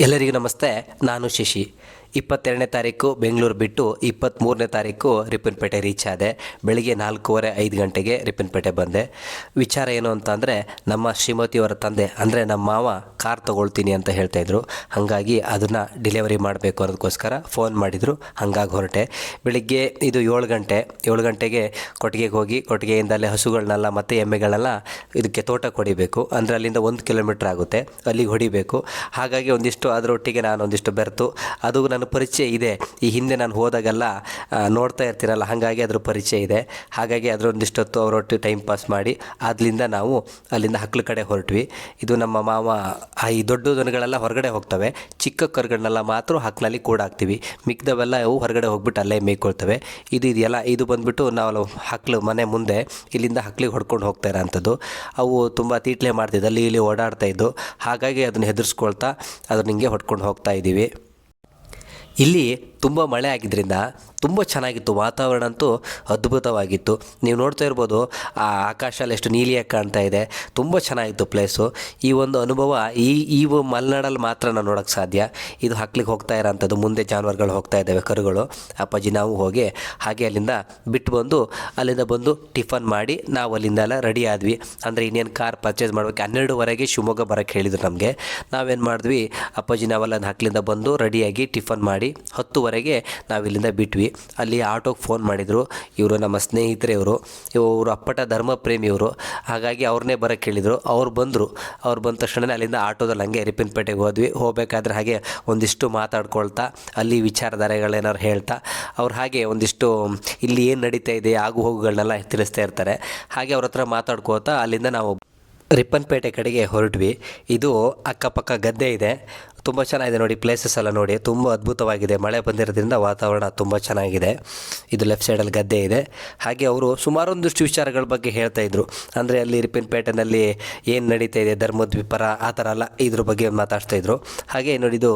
ಎಲ್ಲರಿಗೂ ನಮಸ್ತೆ ನಾನು ಶಶಿ. ಇಪ್ಪತ್ತೆರಡನೇ ತಾರೀಕು ಬೆಂಗಳೂರು ಬಿಟ್ಟು ಇಪ್ಪತ್ತ್ಮೂರನೇ ತಾರೀಕು ರಿಪ್ಪನ್ಪೇಟೆ ರೀಚ್ ಆದೆ. ಬೆಳಿಗ್ಗೆ ನಾಲ್ಕೂವರೆ ಐದು ಗಂಟೆಗೆ ರಿಪ್ಪನ್ಪೇಟೆ ಬಂದೆ. ವಿಚಾರ ಏನು ಅಂತ ಅಂದರೆ, ನಮ್ಮ ಶ್ರೀಮತಿಯವರ ತಂದೆ, ಅಂದರೆ ನಮ್ಮ ಮಾವ ಕಾರ್ ತೊಗೊಳ್ತೀನಿ ಅಂತ ಹೇಳ್ತಾಯಿದ್ರು ಹಾಗಾಗಿ ಅದನ್ನು ಡಿಲೆವರಿ ಮಾಡಬೇಕು ಅನ್ನೋದಕ್ಕೋಸ್ಕರ ಫೋನ್ ಮಾಡಿದರು. ಹಾಗಾಗಿ ಹೊರಟೆ. ಬೆಳಿಗ್ಗೆ ಇದು ಏಳು ಗಂಟೆ, ಏಳು ಗಂಟೆಗೆ ಕೊಟ್ಟಿಗೆಗೆ ಹೋಗಿ ಕೊಟ್ಟಿಗೆಯಿಂದ ಅಲ್ಲೇ ಹಸುಗಳನ್ನೆಲ್ಲ ಮತ್ತು ಎಮ್ಮೆಗಳನ್ನೆಲ್ಲ ಇದಕ್ಕೆ ತೋಟಕ್ಕೆ ಹೊಡಿಬೇಕು ಅಂದರೆ ಅಲ್ಲಿಂದ ಒಂದು ಕಿಲೋಮೀಟ್ರ್ ಆಗುತ್ತೆ. ಅಲ್ಲಿಗೆ ಹೊಡಿಬೇಕು. ಹಾಗಾಗಿ ಒಂದಿಷ್ಟು ಅದರೊಟ್ಟಿಗೆ ನಾನು ಒಂದಿಷ್ಟು ಬೆರೆತು, ಅದು ನನ್ನ ಪರಿಚಯ ಇದೆ. ಈ ಹಿಂದೆ ನಾನು ಹೋದಾಗೆಲ್ಲ ನೋಡ್ತಾ ಇರ್ತೀರಲ್ಲ, ಹಾಗಾಗಿ ಅದ್ರ ಪರಿಚಯ ಇದೆ. ಹಾಗಾಗಿ ಅದರೊಂದಿಷ್ಟೊತ್ತು ಅವರೊಟ್ಟು ಟೈಮ್ ಪಾಸ್ ಮಾಡಿ ಅಲ್ಲಿಂದ ನಾವು ಅಲ್ಲಿಂದ ಹಕ್ಲ ಕಡೆ ಹೊರಟ್ವಿ. ಇದು ನಮ್ಮ ಮಾವ ಈ ದೊಡ್ಡ ದನಗಳೆಲ್ಲ ಹೊರಗಡೆ ಹೋಗ್ತವೆ. ಚಿಕ್ಕ ಕರುಗಳನ್ನೆಲ್ಲ ಮಾತ್ರ ಹಕ್ಲಲ್ಲಿ ಕೂಡಾಕ್ತೀವಿ. ಮಿಕ್ಕದವೆಲ್ಲ ಅವು ಹೊರಗಡೆ ಹೋಗ್ಬಿಟ್ಟು ಅಲ್ಲೇ ಮೇಯ್ಕೊಳ್ತವೆ. ಇದು ಇದೆಯಲ್ಲ, ಇದು ಬಂದುಬಿಟ್ಟು ನಾವು ಹಕ್ಕಲು ಮನೆ ಮುಂದೆ ಇಲ್ಲಿಂದ ಹಕ್ಲಿಗೆ ಹೊಡ್ಕೊಂಡು ಹೋಗ್ತಾ ಇರೋಂಥದ್ದು. ಅವು ತುಂಬ ತೀಟ್ಲೆ ಮಾಡ್ತಿದ್ದು ಅಲ್ಲಿ ಇಲ್ಲಿ ಓಡಾಡ್ತಾ ಇದ್ದು. ಹಾಗಾಗಿ ಅದನ್ನು ಹೆದರ್ಸ್ಕೊಳ್ತಾ, ಅದನ್ನ ಹಿಂಗೆ ಹೊಡ್ಕೊಂಡು ಹೋಗ್ತಾ ಇದ್ದೀವಿ. ಇಲ್ಲಿ ತುಂಬ ಮಳೆ ಆಗಿದ್ದರಿಂದ ತುಂಬ ಚೆನ್ನಾಗಿತ್ತು, ವಾತಾವರಣ ಅಂತೂ ಅದ್ಭುತವಾಗಿತ್ತು. ನೀವು ನೋಡ್ತಾ ಇರ್ಬೋದು, ಆ ಆಕಾಶಲ್ಲಿ ಎಷ್ಟು ನೀಲಿಯಾಗಿ ಕಾಣ್ತಾ ಇದೆ, ತುಂಬ ಚೆನ್ನಾಗಿತ್ತು ಪ್ಲೇಸು ಈ ಒಂದು ಅನುಭವ ಈ ಈ ಮಲೆನಾಡಲ್ಲಿ ಮಾತ್ರ ನಾವು ನೋಡೋಕ್ಕೆ ಸಾಧ್ಯ. ಇದು ಹಕ್ಲಿಗೆ ಹೋಗ್ತಾ ಇರೋಂಥದ್ದು, ಮುಂದೆ ಜಾನುವಾರುಗಳು ಹೋಗ್ತಾ ಇದ್ದಾವೆ ಕರುಗಳು. ಅಪ್ಪಾಜಿ, ನಾವು ಹೋಗಿ ಹಾಗೆ ಅಲ್ಲಿಂದ ಬಿಟ್ಟು ಬಂದು, ಅಲ್ಲಿಂದ ಬಂದು ಟಿಫನ್ ಮಾಡಿ ನಾವು ಅಲ್ಲಿಂದ ಎಲ್ಲ ರೆಡಿ ಆದ್ವಿ. ಅಂದರೆ ಇನ್ನೇನು ಕಾರ್ ಪರ್ಚೇಸ್ ಮಾಡ್ಬೇಕು, ಹನ್ನೆರಡುವರೆಗೆ ಶಿವಮೊಗ್ಗ ಬರೋಕ್ಕೆ ಹೇಳಿದ್ರು ನಮಗೆ. ನಾವೇನು ಮಾಡಿದ್ವಿ, ಅಪ್ಪಾಜಿ, ನಾವೆಲ್ಲ ಹಕ್ಲಿಂದ ಬಂದು ರೆಡಿಯಾಗಿ ಟಿಫನ್ ಮಾಡಿ ಹತ್ತುವರೆಗೆ ನಾವು ಇಲ್ಲಿಂದ ಬಿಟ್ವಿ. ಅಲ್ಲಿ ಆಟೋಗೆ ಫೋನ್ ಮಾಡಿದರು. ಇವರು ನಮ್ಮ ಸ್ನೇಹಿತರೇ ಇವರು. ಇವರು ಅಪ್ಪಟ ಧರ್ಮ ಪ್ರೇಮಿ ಇವರು. ಹಾಗಾಗಿ ಅವ್ರನ್ನೇ ಬರೋಕ್ಕೆ ಹೇಳಿದರು ಅವ್ರು ಬಂದರು. ಅವ್ರು ಬಂದ ತಕ್ಷಣ ಅಲ್ಲಿಂದ ಆಟೋದಲ್ಲಿ ಹಂಗೆ ರಿಪಿನ್ಪೇಟೆಗೆ ಹೋದ್ವಿ. ಹೋಗಬೇಕಾದ್ರೆ ಹಾಗೆ ಒಂದಿಷ್ಟು ಮಾತಾಡ್ಕೊಳ್ತಾ, ಅಲ್ಲಿ ವಿಚಾರಧಾರೆಗಳೇನಾರು ಹೇಳ್ತಾ, ಅವ್ರು ಹಾಗೆ ಒಂದಿಷ್ಟು, ಇಲ್ಲಿ ಏನು ನಡೀತಾ ಇದೆ, ಆಗು ಹೋಗುಗಳನ್ನೆಲ್ಲ ತಿಳಿಸ್ತಾ ಇರ್ತಾರೆ. ಹಾಗೆ ಅವ್ರ ಹತ್ರ ಮಾತಾಡ್ಕೋತಾ ಅಲ್ಲಿಂದ ನಾವು ರಿಪ್ಪನ್ಪೇಟೆ ಕಡೆಗೆ ಹೊರಟ್ವಿ. ಇದು ಅಕ್ಕಪಕ್ಕ ಗದ್ದೆ ಇದೆ. ತುಂಬ ಚೆನ್ನಾಗಿದೆ ನೋಡಿ ಪ್ಲೇಸಸ್ ಎಲ್ಲ ನೋಡಿ. ತುಂಬ ಅದ್ಭುತವಾಗಿದೆ. ಮಳೆ ಬಂದಿರೋದ್ರಿಂದ ವಾತಾವರಣ ತುಂಬ ಚೆನ್ನಾಗಿದೆ. ಇದು ಲೆಫ್ಟ್ ಸೈಡಲ್ಲಿ ಗದ್ದೆ ಇದೆ. ಹಾಗೆ ಅವರು ಸುಮಾರೊಂದಿಷ್ಟು ವಿಚಾರಗಳ ಬಗ್ಗೆ ಹೇಳ್ತಾ ಇದ್ರು. ಅಂದರೆ ಅಲ್ಲಿ ರಿಪ್ಪಿನಪೇಟೆನಲ್ಲಿ ಏನು ನಡೀತಾ ಇದೆ ಧರ್ಮದ ವಿಪರ ಆ ಥರ ಎಲ್ಲ ಇದ್ರ ಬಗ್ಗೆ ಮಾತಾಡ್ತಾ ಇದ್ರು. ಹಾಗೆ ನೋಡಿ ಇದು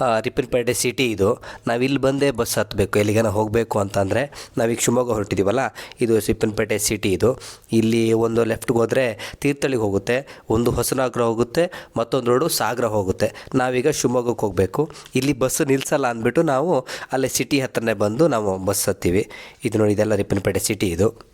ಆ, ರಿಪ್ಪನ್ಪೇಟೆ ಸಿಟಿ ಇದು. ನಾವು ಇಲ್ಲಿ ಬಂದೇ ಬಸ್ ಹತ್ತಬೇಕು ಎಲ್ಲಿಗಾನ ಹೋಗಬೇಕು ಅಂತಂದರೆ ನಾವೀಗ ಶಿವಮೊಗ್ಗ ಹೊರಟಿದ್ದೀವಲ್ಲ ಇದು ರಿಪ್ಪನ್ಪೇಟೆ ಸಿಟಿ ಇದು. ಇಲ್ಲಿ ಒಂದು ಲೆಫ್ಟ್ಗೆ ಹೋದರೆ ತೀರ್ಥಳ್ಳಿಗೆ ಹೋಗುತ್ತೆ ಒಂದು ಹೊಸನಾಗ್ರ ಹೋಗುತ್ತೆ ಮತ್ತೊಂದು ರೋಡು ಸಾಗರ ಹೋಗುತ್ತೆ. ನಾವೀಗ ಶಿವಮೊಗ್ಗಕ್ಕೆ ಹೋಗಬೇಕು. ಇಲ್ಲಿ ಬಸ್ಸು ನಿಲ್ಲಿಸಲ್ಲ ಅಂದ್ಬಿಟ್ಟು ನಾವು ಅಲ್ಲೇ ಸಿಟಿ ಹತ್ರನೇ ಬಂದು ನಾವು ಬಸ್ ಹತ್ತೀವಿ. ಇದು ನೋಡಿ, ಇದೆಲ್ಲ ರಿಪ್ಪನ್ಪೇಟೆ ಸಿಟಿ ಇದು.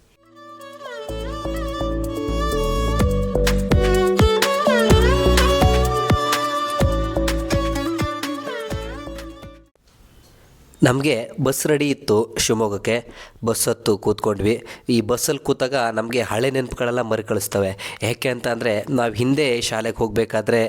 ನಮಗೆ ಬಸ್ ರೆಡಿ ಇತ್ತು ಶಿವಮೊಗ್ಗಕ್ಕೆ. ಬಸ್ ಹತ್ತು ಕೂತ್ಕೊಂಡ್ವಿ. ಈ ಬಸ್ಸಲ್ಲಿ ಕೂತಾಗ ನಮಗೆ ಹಳೆ ನೆನಪುಗಳೆಲ್ಲ ಮರುಕಳಿಸ್ತವೆ ಯಾಕೆ ಅಂತ ಅಂದರೆ ನಾವು ಹಿಂದೆ ಶಾಲೆಗೆ ಹೋಗಬೇಕಾದ್ರೆ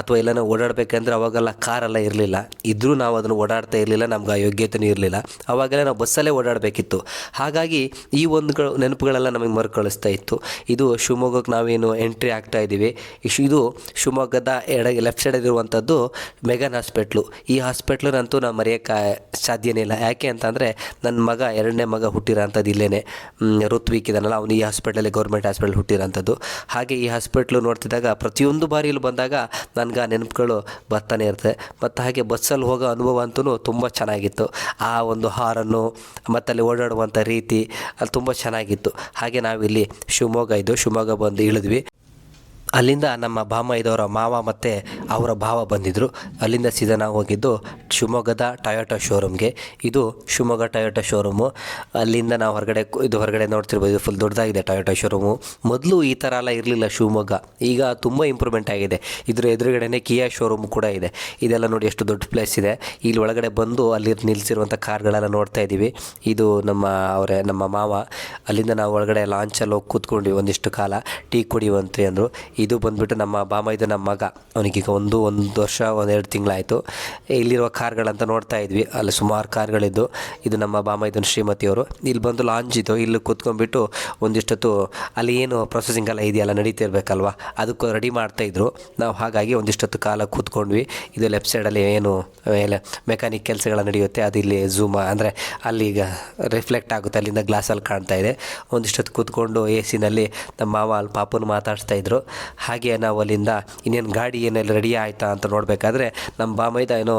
ಅಥವಾ ಎಲ್ಲನೂ ಓಡಾಡಬೇಕಂದ್ರೆ ಅವಾಗೆಲ್ಲ ಕಾರೆಲ್ಲ ಇರಲಿಲ್ಲ. ಇದ್ದರೂ ನಾವು ಅದನ್ನು ಓಡಾಡ್ತಾ ಇರಲಿಲ್ಲ, ನಮ್ಗೆ ಆ ಯೋಗ್ಯತೆಯೂ ಇರಲಿಲ್ಲ. ಅವಾಗೆಲ್ಲ ನಾವು ಬಸ್ಸಲ್ಲೇ ಓಡಾಡಬೇಕಿತ್ತು. ಹಾಗಾಗಿ ಈ ಒಂದು ನೆನಪುಗಳೆಲ್ಲ ನಮಗೆ ಮರುಕಳಿಸ್ತಾ ಇತ್ತು. ಇದು ಶಿವಮೊಗ್ಗಕ್ಕೆ ನಾವೇನು ಎಂಟ್ರಿ ಆಗ್ತಾ ಇದ್ದೀವಿ ಇದು ಶಿವಮೊಗ್ಗದ ಎಡ ಲೆಫ್ಟ್ ಸೈಡಲ್ಲಿರುವಂಥದ್ದು ಮೆಗನ್ ಹಾಸ್ಪಿಟ್ಲು. ಈ ಹಾಸ್ಪಿಟ್ಲನ್ನಂತೂ ನಾವು ಮರೆಯೋಕ್ಕೆ ಸಾಧ್ಯನೇ ಇಲ್ಲ. ಯಾಕೆ ಅಂತಂದರೆ ನನ್ನ ಮಗ ಎರಡನೇ ಮಗ ಹುಟ್ಟಿರೋಂಥದ್ದು ಇಲ್ಲೇ ಋತ್ವಿಕ್ ಇದನ್ನಲ್ಲ ಅವನು ಈ ಹಾಸ್ಪಿಟಲಲ್ಲಿ ಗೌರ್ಮೆಂಟ್ ಹಾಸ್ಪಿಟಲ್ ಹುಟ್ಟಿರೋಂಥದ್ದು. ಹಾಗೆ ಈ ಹಾಸ್ಪಿಟ್ಲು ನೋಡ್ತಿದ್ದಾಗ ಪ್ರತಿಯೊಂದು ಬಾರಿ ಬಂದಾಗ ನನಗೆ ಆ ನೆನಪುಗಳು ಬರ್ತಾನೆ ಇರ್ತದೆ ಮತ್ತು ಹಾಗೆ ಬಸ್ಸಲ್ಲಿ ಹೋಗೋ ಅನುಭವ ಅಂತೂ ತುಂಬ ಚೆನ್ನಾಗಿತ್ತು. ಆ ಒಂದು ಹಾರನ್ನು ಮತ್ತು ಅಲ್ಲಿ ಓಡಾಡುವಂಥ ರೀತಿ ಅಲ್ಲಿ ತುಂಬ ಚೆನ್ನಾಗಿತ್ತು. ಹಾಗೆ ನಾವಿಲ್ಲಿ ಶಿವಮೊಗ್ಗ ಇದ್ದು, ಶಿವಮೊಗ್ಗ ಬಂದು ಇಳಿದ್ವಿ. ಅಲ್ಲಿಂದ ನಮ್ಮ ಬಾಮ ಇದ್ದವರ ಮಾವ ಮತ್ತು ಅವರ ಭಾವ ಬಂದಿದ್ದರು ಅಲ್ಲಿಂದ ಸೀದಾ ನಾವು ಹೋಗಿದ್ದು ಶಿವಮೊಗ್ಗದ ಟೊಯೋಟಾ ಶೋರೂಮ್ಗೆ ಇದು ಶಿವಮೊಗ್ಗ ಟೊಯೋಟಾ ಶೋರೂಮು ಅಲ್ಲಿಂದ ನಾವು ಹೊರಗಡೆ ಇದು ಹೊರಗಡೆ ನೋಡ್ತಿರ್ಬೋದು. ಫುಲ್ ದೊಡ್ಡದಾಗಿದೆ ಟೊಯೋಟಾ ಶೋರೂಮು ಮೊದಲು ಈ ಥರ ಎಲ್ಲ ಇರಲಿಲ್ಲ ಶಿವಮೊಗ್ಗ. ಈಗ ತುಂಬ ಇಂಪ್ರೂವ್ಮೆಂಟ್ ಆಗಿದೆ. ಇದರ ಎದುರುಗಡೆನೇ ಕಿಯಾ ಶೋರೂಮ್ ಕೂಡ ಇದೆ. ಇದೆಲ್ಲ ನೋಡಿ ಎಷ್ಟು ದೊಡ್ಡ ಪ್ಲೇಸ್ ಇದೆ. ಇಲ್ಲಿ ಒಳಗಡೆ ಬಂದು ಅಲ್ಲಿ ನಿಲ್ಲಿಸಿರುವಂಥ ಕಾರ್ಗಳೆಲ್ಲ ನೋಡ್ತಾ ಇದ್ದೀವಿ. ಇದು ನಮ್ಮ ಅವರೇ, ನಮ್ಮ ಮಾವ. ಅಲ್ಲಿಂದ ನಾವು ಒಳಗಡೆ ಲಾಂಚಲ್ಲಿ ಹೋಗಿ ಕೂತ್ಕೊಂಡ್ವಿ ಒಂದಿಷ್ಟು ಕಾಲ. ಟೀ ಕುಡಿಯುವಂತೆ ಅಂದರು. ಇದು ಬಂದುಬಿಟ್ಟು ನಮ್ಮ ಬಾಮ ಇದು ನಮ್ಮ ಮಗ. ಅವನಿಗೀಗ ಒಂದು ಒಂದು ವರ್ಷ, ಒಂದೆರಡು ತಿಂಗಳಾಯಿತು. ಇಲ್ಲಿರುವ ಕಾರ್ಗಳಂತ ನೋಡ್ತಾ ಇದ್ವಿ. ಅಲ್ಲಿ ಸುಮಾರು ಕಾರ್ಗಳಿದ್ದು. ಇದು ನಮ್ಮ ಬಾಮೈದನ್ ಶ್ರೀಮತಿಯವರು. ಇಲ್ಲಿ ಬಂದು ಲಾಂಚ್ ಇತ್ತು ಇಲ್ಲಿ ಕೂತ್ಕೊಂಡ್ಬಿಟ್ಟು ಒಂದಿಷ್ಟೊತ್ತು ಅಲ್ಲಿ ಏನು ಪ್ರೊಸೆಸಿಂಗ್ ಎಲ್ಲ ಇದೆಯಲ್ಲ ನಡೀತಿರ್ಬೇಕಲ್ವ? ಅದಕ್ಕೂ ರೆಡಿ ಮಾಡ್ತಾಯಿದ್ರು ನಾವು ಹಾಗಾಗಿ ಒಂದಿಷ್ಟೊತ್ತು ಕಾಲ ಕೂತ್ಕೊಂಡ್ವಿ. ಇದು ಲೆಫ್ಟ್ ಸೈಡಲ್ಲಿ ಏನು ಮೆಕ್ಯಾನಿಕ್ ಕೆಲಸಗಳ ನಡೆಯುತ್ತೆ. ಅದು ಇಲ್ಲಿ ಝೂಮ್ ಅಂದರೆ ಅಲ್ಲಿ ಈಗ ರಿಫ್ಲೆಕ್ಟ್ ಆಗುತ್ತೆ. ಅಲ್ಲಿಂದ ಗ್ಲಾಸಲ್ಲಿ ಕಾಣ್ತಾ ಇದೆ. ಒಂದಿಷ್ಟೊತ್ತು ಕೂತ್ಕೊಂಡು ಎ ಸಿನಲ್ಲಿ ನಮ್ಮ ಮಾವ ಅಲ್ಲಿ ಪಾಪನ ಮಾತಾಡ್ತಾ ಇದ್ರು. ಹಾಗೆ ನಾವು ಅಲ್ಲಿಂದ ಇನ್ನೇನು ಗಾಡಿ ಏನೆಲ್ಲ ರೆಡಿ ಆಯಿತಾ ಅಂತ ನೋಡಬೇಕಾದ್ರೆ ನಮ್ಮ ಬಾಮೈದ ಏನೋ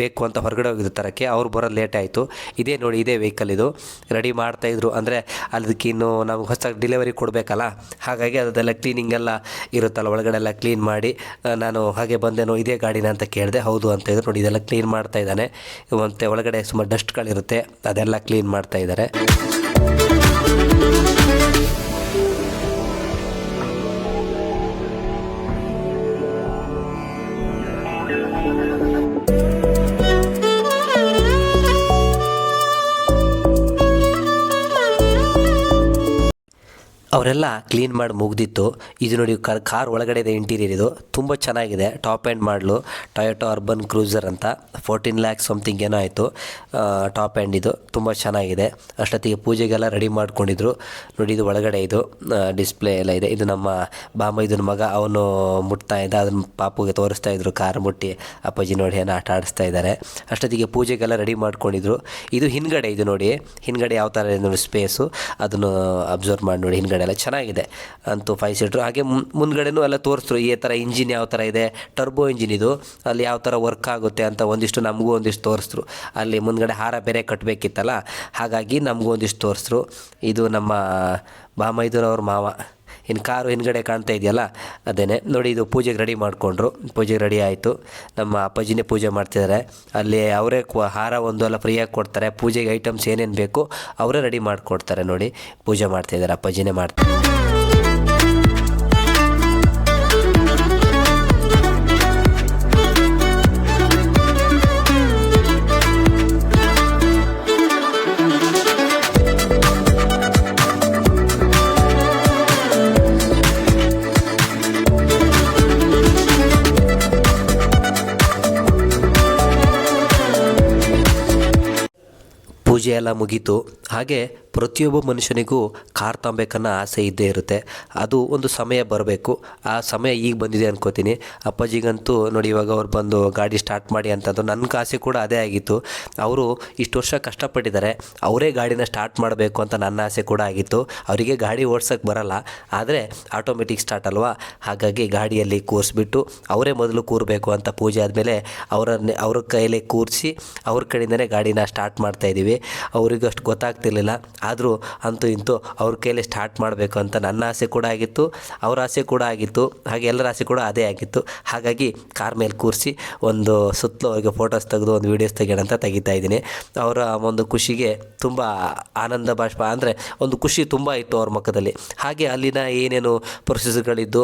ಬೇಕು ಅಂತ ಹೊರಗಡೆ ಹೋಗಿದ್ದು ತರಕ್ಕೆ ಅವ್ರು ಬರೋದು ಲೇಟ್ ಆಯಿತು. ಇದೇ ನೋಡಿ, ಇದೇ ವೆಹಿಕಲ್ ಇದು. ರೆಡಿ ಮಾಡ್ತಾಯಿದ್ರು ಅಂದರೆ ಇನ್ನು ನಾವು ಹೊಸ ಡೆಲಿವರಿ ಕೊಡಬೇಕಲ್ಲ? ಹಾಗಾಗಿ ಅದೆಲ್ಲ ಕ್ಲೀನಿಂಗ್ ಎಲ್ಲ ಇರುತ್ತಲ್ಲ ಒಳಗಡೆ ಎಲ್ಲ ಕ್ಲೀನ್ ಮಾಡಿ ನಾನು ಹಾಗೆ ಬಂದೇನೋ ಇದೇ ಗಾಡಿನ ಅಂತ ಕೇಳಿದೆ, ಹೌದು ಅಂತ ಇದ್ರು. ನೋಡಿ, ಇದೆಲ್ಲ ಕ್ಲೀನ್ ಮಾಡ್ತಾ ಇದ್ದಾನೆ. ಮತ್ತು ಒಳಗಡೆ ಸುಮಾರು ಡಸ್ಟ್ಗಳಿರುತ್ತೆ ಅದೆಲ್ಲ ಕ್ಲೀನ್ ಮಾಡ್ತಾ ಇದ್ದಾರೆ. ಅವರೆಲ್ಲ ಕ್ಲೀನ್ ಮಾಡಿ ಮುಗ್ದಿತ್ತು. ಇದು ನೋಡಿ ಕಾರ್ ಕಾರ್ ಒಳಗಡೆ ಇದೆ ಇಂಟೀರಿಯರ್ ಇದು. ತುಂಬ ಚೆನ್ನಾಗಿದೆ. ಟಾಪ್ ಆ್ಯಂಡ್ ಮಾಡಲು. ಟೊಯೋಟೋ ಅರ್ಬನ್ ಕ್ರೂಸರ್ ಅಂತ. ಫೋರ್ಟೀನ್ ಲ್ಯಾಕ್ಸ್ ಸಮಥಿಂಗ್ ಏನೋ ಆಯಿತು. ಟಾಪ್ ಆ್ಯಂಡ್ ಇದು. ತುಂಬ ಚೆನ್ನಾಗಿದೆ. ಅಷ್ಟೊತ್ತಿಗೆ ಪೂಜೆಗೆಲ್ಲ ರೆಡಿ ಮಾಡ್ಕೊಂಡಿದ್ರು. ನೋಡಿ ಇದು ಒಳಗಡೆ ಇದು. ಡಿಸ್ಪ್ಲೇ ಎಲ್ಲ ಇದೆ. ಇದು ನಮ್ಮ ಬಾಮೈದನ ಮಗ, ಅವನು ಮುಟ್ತಾ ಇದ್ದ. ಅದನ್ನ ಪಾಪುಗೆ ತೋರಿಸ್ತಾ ಇದ್ರು. ಕಾರ್ ಮುಟ್ಟಿ ಅಪ್ಪಾಜಿ ನೋಡಿ ಏನೋ ಆಟ ಆಡಿಸ್ತಾ ಇದ್ದಾರೆ. ಅಷ್ಟೊತ್ತಿಗೆ ಪೂಜೆಗೆಲ್ಲ ರೆಡಿ ಮಾಡ್ಕೊಂಡಿದ್ರು. ಇದು ಹಿಂದ್ಗಡೆ ಇದು ನೋಡಿ. ಹಿಂದ್ಗಡೆ ಯಾವ ಥರ ಇದೆ ನೋಡಿ ಸ್ಪೇಸು ಅದನ್ನು ಅಬ್ಸರ್ವ್ ಮಾಡಿ ನೋಡಿ ಹಿಂದ್ಗಡೆ. ಎಲ್ಲ ಚೆನ್ನಾಗಿದೆ. ಅಂತೂ ಫೈವ್ ಸೀಟ್ರು ಹಾಗೆ ಮುಂದ್ಗಡೆನೂ ಎಲ್ಲ ತೋರಿಸ್ರು. ಈ ಥರ ಇಂಜಿನ್ ಯಾವ ಥರ ಇದೆ? ಟರ್ಬೋ ಇಂಜಿನ್ ಇದು. ಅಲ್ಲಿ ಯಾವ ಥರ ವರ್ಕ್ ಆಗುತ್ತೆ ಅಂತ ಒಂದಿಷ್ಟು ನಮಗೂ ಒಂದಿಷ್ಟು ತೋರಿಸ್ರು. ಅಲ್ಲಿ ಮುಂದ್ಗಡೆ ಹಾರ ಬೇರೆ ಕಟ್ಟಬೇಕಿತ್ತಲ್ಲ ಹಾಗಾಗಿ ನಮಗೂ ಒಂದಿಷ್ಟು ತೋರಿಸ್ರು. ಇದು ನಮ್ಮ ಬಾಮೈದೂರವ್ರ ಮಾವ. ಇನ್ನು ಕಾರು ಹಿಂದ್ಗಡೆ ಕಾಣ್ತಾ ಇದೆಯಲ್ಲ ಅದೇ ನೋಡಿ, ಇದು ಪೂಜೆಗೆ ರೆಡಿ ಮಾಡಿಕೊಂಡ್ರು. ಪೂಜೆಗೆ ರೆಡಿ ಆಯಿತು. ನಮ್ಮ ಅಪ್ಪಾಜಿನೇ ಪೂಜೆ ಮಾಡ್ತಿದ್ದಾರೆ ಅಲ್ಲಿ ಅವರೇ ಹಾರ ಒಂದು ಎಲ್ಲ ಫ್ರೀಯಾಗಿ ಕೊಡ್ತಾರೆ. ಪೂಜೆಗೆ ಐಟಮ್ಸ್ ಏನೇನು ಬೇಕು, ಅವರೇ ರೆಡಿ ಮಾಡಿಕೊಡ್ತಾರೆ ನೋಡಿ. ಪೂಜೆ ಮಾಡ್ತಾಯಿದ್ದಾರೆ ಅಪ್ಪಾಜಿನೇ ಮಾಡ್ತಾರೆ ಎಲ್ಲ ಮುಗೀತು. ಹಾಗೆ ಪ್ರತಿಯೊಬ್ಬ ಮನುಷ್ಯನಿಗೂ ಕಾರ್ ತಗೋಬೇಕನ್ನೋ ಆಸೆ ಇದ್ದೇ ಇರುತ್ತೆ. ಅದು ಒಂದು ಸಮಯ ಬರಬೇಕು. ಆ ಸಮಯ ಈಗ ಬಂದಿದೆ ಅನ್ಕೋತೀನಿ. ಅಪ್ಪಾಜಿಗಂತೂ ನೋಡಿ ಇವಾಗ ಅವ್ರು ಬಂದು ಗಾಡಿ ಸ್ಟಾರ್ಟ್ ಮಾಡಿ ಅಂತಂದು ನನ್ನ ಆಸೆ ಕೂಡ ಅದೇ ಆಗಿತ್ತು. ಅವರು ಇಷ್ಟು ವರ್ಷ ಕಷ್ಟಪಟ್ಟಿದ್ದಾರೆ. ಅವರೇ ಗಾಡಿನ ಸ್ಟಾರ್ಟ್ ಮಾಡಬೇಕು ಅಂತ ನನ್ನ ಆಸೆ ಕೂಡ ಆಗಿತ್ತು. ಅವರಿಗೆ ಗಾಡಿ ಓಡ್ಸೋಕ್ಕೆ ಬರಲ್ಲ. ಆದರೆ ಆಟೋಮೆಟಿಕ್ ಸ್ಟಾರ್ಟ್ ಅಲ್ವಾ? ಹಾಗಾಗಿ ಗಾಡಿಯಲ್ಲಿ ಕೂರಿಸ್ಬಿಟ್ಟು ಅವರೇ ಮೊದಲು ಕೂರಬೇಕು ಅಂತ ಪೂಜೆ ಆದಮೇಲೆ ಅವರನ್ನೇ, ಅವ್ರ ಕೈಯಲ್ಲಿ ಕೂರಿಸಿ ಅವ್ರ ಕಡೆಯಿಂದನೇ ಗಾಡಿನ ಸ್ಟಾರ್ಟ್ ಮಾಡ್ತಾ ಇದ್ದೀವಿ ಅವರಿಗೂ ಅಷ್ಟು ಗೊತ್ತಾಗ್ತಿರ್ಲಿಲ್ಲ. ಆದರೂ ಅಂತೂ ಇಂತೂ ಅವ್ರ ಕೈಯಲ್ಲಿ ಸ್ಟಾರ್ಟ್ ಮಾಡಬೇಕು ಅಂತ ನನ್ನ ಆಸೆ ಕೂಡ ಆಗಿತ್ತು. ಅವ್ರ ಆಸೆ ಕೂಡ ಆಗಿತ್ತು. ಹಾಗೆ ಎಲ್ಲರ ಆಸೆ ಕೂಡ ಅದೇ ಆಗಿತ್ತು. ಹಾಗಾಗಿ ಕಾರ್ ಮೇಲೆ ಕೂರಿಸಿ ಒಂದು ಸುತ್ತಲೂ ಅವ್ರಿಗೆ ಫೋಟೋಸ್ ತೆಗೆದು, ಒಂದು ವೀಡಿಯೋಸ್ ತೆಗೆಯೋಣ ಅಂತ ತೆಗಿತಾ ಇದ್ದೀನಿ. ಅವರ ಒಂದು ಖುಷಿಗೆ ತುಂಬ ಆನಂದ ಬಾಷ್ಪ. ಅಂದರೆ ಒಂದು ಖುಷಿ ತುಂಬ ಇತ್ತು ಅವ್ರ ಮುಖದಲ್ಲಿ. ಹಾಗೆ ಅಲ್ಲಿನ ಏನೇನು ಪ್ರೊಸೆಸ್ಗಳಿದ್ದು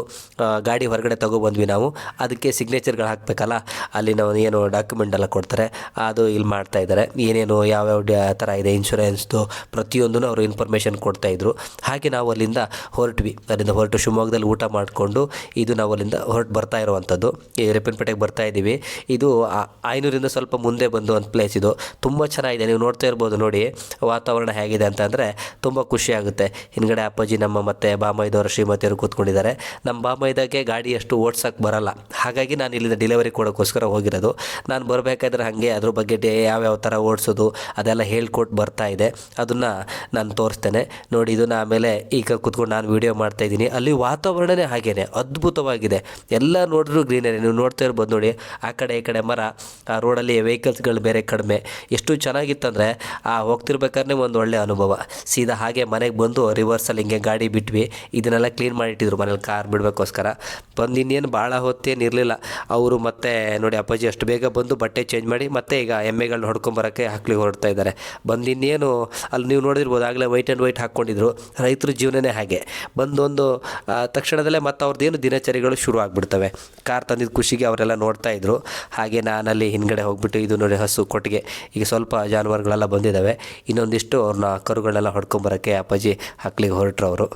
ಗಾಡಿ ಹೊರಗಡೆ ತಗೊಬಂದ್ವಿ ನಾವು. ಅದಕ್ಕೆ ಸಿಗ್ನೇಚರ್ಗಳು ಹಾಕಬೇಕಲ್ಲ. ಅಲ್ಲಿನ ಏನು ಡಾಕ್ಯುಮೆಂಟ್ ಎಲ್ಲ ಕೊಡ್ತಾರೆ. ಅದು ಇಲ್ಲಿ ಮಾಡ್ತಾ ಇದ್ದಾರೆ. ಏನೇನು ಯಾವ್ಯಾವ ಥರ ಇದೆ ಇನ್ಶೂರೆನ್ಸ್ದು ಪ್ರತಿಯೊಂದೂ ಅವರು ಇನ್ಫಾರ್ಮೇಷನ್ ಕೊಡ್ತಾಯಿದ್ರು ಹಾಗೆ ನಾವು ಅಲ್ಲಿಂದ ಹೊರಟ್ವಿ. ಅಲ್ಲಿಂದ ಹೊರಟು ಶಿವಮೊಗ್ಗದಲ್ಲಿ ಊಟ ಮಾಡಿಕೊಂಡು ಇದು ನಾವು ಅಲ್ಲಿಂದ ಹೊರಟು ಬರ್ತಾ ಇರುವಂಥದ್ದು. ಈ ರೆಪ್ಪನಪೇಟೆಗೆ ಬರ್ತಾ ಇದ್ದೀವಿ. ಇದು ಐನೂರಿಂದ ಸ್ವಲ್ಪ ಮುಂದೆ ಬಂದು ಒಂದು ಪ್ಲೇಸ್ ಇದು. ತುಂಬ ಚೆನ್ನಾಗಿದೆ. ನೀವು ನೋಡ್ತಾ ಇರ್ಬೋದು ನೋಡಿ, ವಾತಾವರಣ ಹೇಗಿದೆ ಅಂತಂದರೆ ತುಂಬ ಖುಷಿಯಾಗುತ್ತೆ ಹಿಂದ್ಗಡೆ ಅಪ್ಪಾಜಿ, ನಮ್ಮ ಮತ್ತು ಬಾಮೈದವರ ಶ್ರೀಮತಿಯವರು ಕೂತ್ಕೊಂಡಿದ್ದಾರೆ. ನಮ್ಮ ಬಾಮೈದಾಗೆ ಗಾಡಿ ಅಷ್ಟು ಓಡ್ಸೋಕ್ಕೆ ಬರಲ್ಲ. ಹಾಗಾಗಿ ನಾನು ಇಲ್ಲಿಂದ ಡೆಲಿವರಿ ಕೊಡೋಕ್ಕೋಸ್ಕರ ಹೋಗಿರೋದು. ನಾನು ಬರಬೇಕಾದ್ರೆ ಹಾಗೆ ಅದ್ರ ಬಗ್ಗೆ ಯಾವ ಯಾವ್ಯಾವ ಥರ ಓಡಿಸೋದು ಅದೆಲ್ಲ ಹೇಳ್ಕೊಟ್ಟು ಬರ್ತಾ ಇದೆ. ಅದನ್ನು ನಾನು ತೋರಿಸ್ತೇನೆ. ನೋಡಿ, ಇದನ್ನು ಆಮೇಲೆ ಈಗ ಕುತ್ಕೊಂಡು ನಾನು ವೀಡಿಯೋ ಮಾಡ್ತಾ ಇದ್ದೀನಿ. ಅಲ್ಲಿ ವಾತಾವರಣವೇ ಹಾಗೇ ಅದ್ಭುತವಾಗಿದೆ. ಎಲ್ಲ ನೋಡಿದ್ರು ಗ್ರೀನರಿ ನೀವು ನೋಡ್ತಾ ಇರ್ಬೋದು ನೋಡಿ, ಆ ಕಡೆ ಈ ಕಡೆ ಮರ, ಆ ರೋಡಲ್ಲಿ ವೆಹಿಕಲ್ಸ್ಗಳು ಬೇರೆ ಕಡಿಮೆ. ಎಷ್ಟು ಚೆನ್ನಾಗಿತ್ತಂದರೆ, ಆ ಹೋಗ್ತಿರ್ಬೇಕಾದ್ರೆ ಒಂದು ಒಳ್ಳೆಯ ಅನುಭವ. ಸೀದಾ ಹಾಗೆ ಮನೆಗೆ ಬಂದು ರಿವರ್ಸಲ್ಲಿ ಹಿಂಗೆ ಗಾಡಿ ಬಿಟ್ವಿ. ಇದನ್ನೆಲ್ಲ ಕ್ಲೀನ್ ಮಾಡಿಟ್ಟಿದ್ರು ಮನೇಲಿ ಕಾರ್ ಬಿಡಬೇಕೋಸ್ಕರ. ಬಂದು ಇನ್ನೇನು ಭಾಳ ಹೊತ್ತೇನು ಇರಲಿಲ್ಲ. ಅವರು ಮತ್ತೆ ನೋಡಿ, ಅಪ್ಪಾಜಿ ಅಷ್ಟು ಬೇಗ ಬಂದು ಬಟ್ಟೆ ಚೇಂಜ್ ಮಾಡಿ ಮತ್ತೆ ಈಗ ಎಮ್ಮೆಗಳನ್ನ ಹೊಡ್ಕೊಂಬರೋಕ್ಕೆ ಹಾಕ್ಲಿಕ್ಕೆ ಹೊರಡ್ತಾ ಇದ್ದಾರೆ. ಬಂದು ಇನ್ನೇನು ಅಲ್ಲಿ ನೀವು ನೋಡಿರ್ಬೋದು, ಆಗಲೇ ವೈಟ್ ಆ್ಯಂಡ್ ವೈಟ್ ಹಾಕ್ಕೊಂಡಿದ್ರು. ರೈತರ ಜೀವನನೇ ಹಾಗೆ. ಬಂದೊಂದು ತಕ್ಷಣದಲ್ಲೇ ಮತ್ತು ಅವ್ರದ್ದೇನು ದಿನಚರಿಗಳು ಶುರು ಆಗಿಬಿಡ್ತವೆ. ಕಾರ್ ತಂದಿದ್ದ ಖುಷಿಗೆ ಅವರೆಲ್ಲ ನೋಡ್ತಾ ಇದ್ರು. ಹಾಗೆ ನಾನಲ್ಲಿ ಹಿಂದ್ಗಡೆ ಹೋಗ್ಬಿಟ್ಟು ಇದು ನೋಡಿ ಹಸು ಕೊಟ್ಟಿಗೆ. ಈಗ ಸ್ವಲ್ಪ ಜಾನುವಾರುಗಳೆಲ್ಲ ಬಂದಿದ್ದಾವೆ ಇನ್ನೊಂದಿಷ್ಟು ಅವ್ರನ್ನ ಕರುಗಳನ್ನೆಲ್ಲ ಹೊಡ್ಕೊಂಬರೋಕ್ಕೆ ಅಪ್ಪಾಜಿ ಹಾಕ್ಲಿಗೆ ಹೊರಟ್ರು ಅವರು.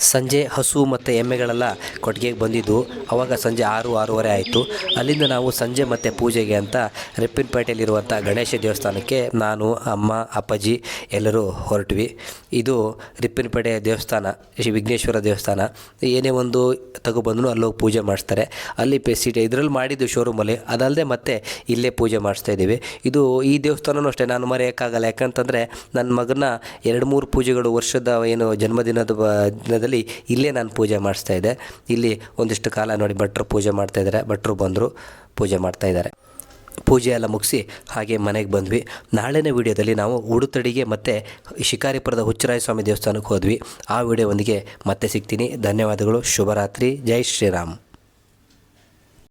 ಸಂಜೆ ಹಸು ಮತ್ತು ಎಮ್ಮೆಗಳೆಲ್ಲ ಕೊಟ್ಟಿಗೆಗೆ ಬಂದಿದ್ದು. ಅವಾಗ ಸಂಜೆ ಆರು, ಆರೂವರೆ ಆಯಿತು. ಅಲ್ಲಿಂದ ನಾವು ಸಂಜೆ ಮತ್ತು ಪೂಜೆಗೆ ಅಂತ ರೆಪ್ಪಿನಪೇಟೆಯಲ್ಲಿರುವಂಥ ಗಣೇಶ ದೇವಸ್ಥಾನಕ್ಕೆ ನಾನು, ಅಮ್ಮ, ಅಪ್ಪಾಜಿ ಎಲ್ಲರೂ ಹೊರಟ್ವಿ. ಇದು ರಿಪ್ಪಿನಪೇಟೆ ದೇವಸ್ಥಾನ, ಶ್ರೀ ವಿಘ್ನೇಶ್ವರ ದೇವಸ್ಥಾನ. ಏನೇ ಒಂದು ತಗೊಬಂದ್ರು ಅಲ್ಲೋಗಿ ಪೂಜೆ ಮಾಡಿಸ್ತಾರೆ. ಅಲ್ಲಿ ಪೆಸಿಟಿ ಇದರಲ್ಲಿ ಮಾಡಿದ್ದು ಶೋರೂಮಲ್ಲಿ ಅದಲ್ಲದೆ ಮತ್ತೆ ಇಲ್ಲೇ ಪೂಜೆ ಮಾಡಿಸ್ತಾ ಇದ್ದೀವಿ. ಇದು ಈ ದೇವಸ್ಥಾನವೂ ಅಷ್ಟೇ. ನಾನು ಮರೆಯೋಕ್ಕಾಗಲ್ಲ. ಯಾಕಂತಂದರೆ ನನ್ನ ಮಗನ ಎರಡು, ಮೂರು ಪೂಜೆಗಳು ವರ್ಷದ ಏನು ಜನ್ಮದಿನದ ದಿನದಲ್ಲಿ ಇಲ್ಲೇ ನಾನು ಪೂಜೆ ಮಾಡಿಸ್ತಾ ಇದ್ದೆ. ಇಲ್ಲಿ ಒಂದಿಷ್ಟು ಕಾಲ ನೋಡಿ ಭಟ್ರು ಪೂಜೆ ಮಾಡ್ತಾ ಇದ್ದಾರೆ. ಭಟ್ರು ಬಂದರು ಪೂಜೆ ಮಾಡ್ತಾ ಇದ್ದಾರೆ. ಪೂಜೆ ಎಲ್ಲ ಮುಗಿಸಿ ಹಾಗೆ ಮನೆಗೆ ಬಂದ್ವಿ. ನಾಳೆನೇ ವಿಡಿಯೋದಲ್ಲಿ ನಾವು ಉಡುತಡಿಗೆ ಮತ್ತು ಶಿಕಾರಿಪುರದ ಹುಚ್ಚರಾಯ ಸ್ವಾಮಿ ದೇವಸ್ಥಾನಕ್ಕೆ ಹೋದ್ವಿ. ಆ ವಿಡಿಯೋವೊಂದಿಗೆ ಮತ್ತೆ ಸಿಗ್ತೀನಿ. ಧನ್ಯವಾದಗಳು. ಶುಭರಾತ್ರಿ. ಜೈ ಶ್ರೀರಾಮ್.